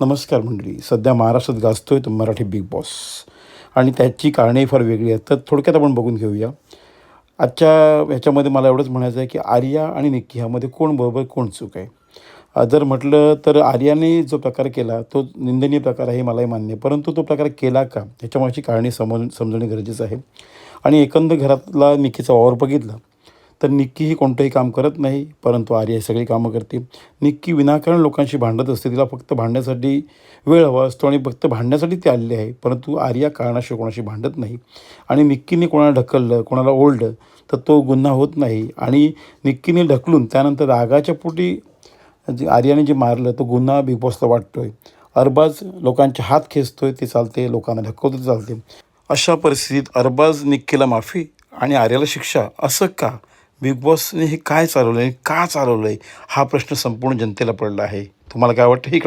नमस्कार मंडळी. सध्या महाराष्ट्रात गाजतो आहे तो मराठी बिग बॉस आणि त्याची कारणेही फार वेगळी आहेत. तर थोडक्यात आपण बघून घेऊया. आजच्या ह्याच्यामध्ये मला एवढंच म्हणायचं आहे की आर्या आणि निक्की ह्यामध्ये कोण बरोबर कोण चूक आहे? जर म्हटलं तर आर्याने जो प्रकार केला तो निंदनीय प्रकार आहे मलाही मान्य आहे. परंतु तो प्रकार केला का? ह्याच्यामागची कारणे समज समजणे गरजेचं आहे. आणि एकंदर घरातला निक्कीचा वावर बघितला तर निक्की ही कोणतंही काम करत नाही परंतु आर्या ही सगळी कामं करते. निक्की विनाकारण लोकांशी भांडत असते तिला फक्त भांडण्यासाठी वेळ हवा असतो आणि फक्त भांडण्यासाठी ती आलेली आहे परंतु आर्या कारणाशी कोणाशी भांडत नाही. आणि निक्कीने कोणाला ढकललं कोणाला ओढलं तर तो गुन्हा होत नाही. आणि निक्कीने ढकलून त्यानंतर रागाच्या पोटी जे आर्याने जे मारलं तो गुन्हा बिग बॉसला आहे अरबाज लोकांचे हात खेचतो आहे ते चालते लोकांना ढकलतो चालते अशा परिस्थितीत अरबाज निक्कीला माफी आणि आर्याला शिक्षा असं का? बिग बॉसने हे काय चालवलं आहे का चालवलं आहे हा प्रश्न संपूर्ण जनतेला पडला आहे. तुम्हाला काय वाटतं? हे